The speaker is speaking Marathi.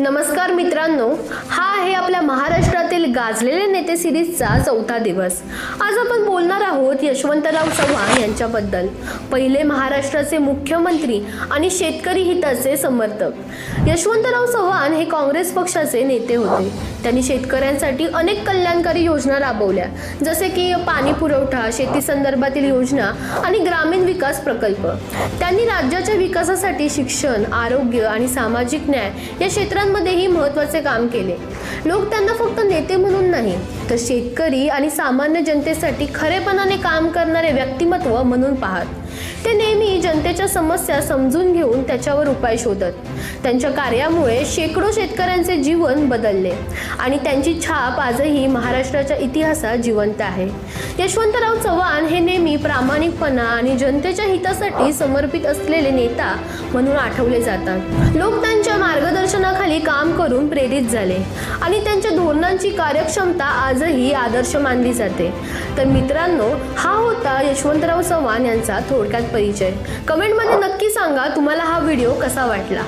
नमस्कार मित्रांनो हा आहे आपल्या महाराष्ट्रातील गाजलेले नेते सिरीजचा चौथा दिवस. आज आपण बोलणार आहोत यशवंतराव चव्हाण यांच्याबद्दल. पहिले महाराष्ट्राचे मुख्यमंत्री आणि शेतकरी हिताचे समर्थक. यशवंतराव चव्हाण हे काँग्रेस पक्षाचे नेते होते. त्यांनी शेतकऱ्यांसाठी अनेक कल्याणकारी योजना राबवल्या. जसे की पाणी पुरवठा शेती संदर्भातील योजना आणि ग्रामीण विकास प्रकल्प. त्यांनी राज्याच्या विकासासाठी शिक्षण आरोग्य आणि सामाजिक न्याय या क्षेत्रांमध्येही महत्त्वाचे काम केले. लोक त्यांना फक्त नेते म्हणून तर शेतकरी आणि सामान्य जनतेसाठी खरेपणाने काम करणारे व्यक्तिमत्व म्हणून पाहत. ते नेहमी जनतेच्या समस्या समजून घेऊन त्याच्यावर उपाय शोधत. त्यांच्या कार्यामुळे शेकडो शेतकऱ्यांचे जीवन बदलले आणि त्यांची छाप आजही महाराष्ट्राच्या इतिहासात जिवंत आहे. यशवंतराव चव्हाण हे नेहमी प्रामाणिकपणा आणि जनतेच्या हितासाठी समर्पित असलेले नेता म्हणून आठवले जातात. लोक त्यांच्या मार्गदर्शनाखाली काम करून प्रेरित झाले. आणि त्यांच्या धोरणांची कार्यक्षमता आजही आदर्श मानली जाते. तर मित्रांनो हा होता यशवंतराव चव्हाण यांचा थोडक्यात परिचय. कमेंटमध्ये नक्की सांगा तुम्हाला हा व्हिडिओ कसा वाटला.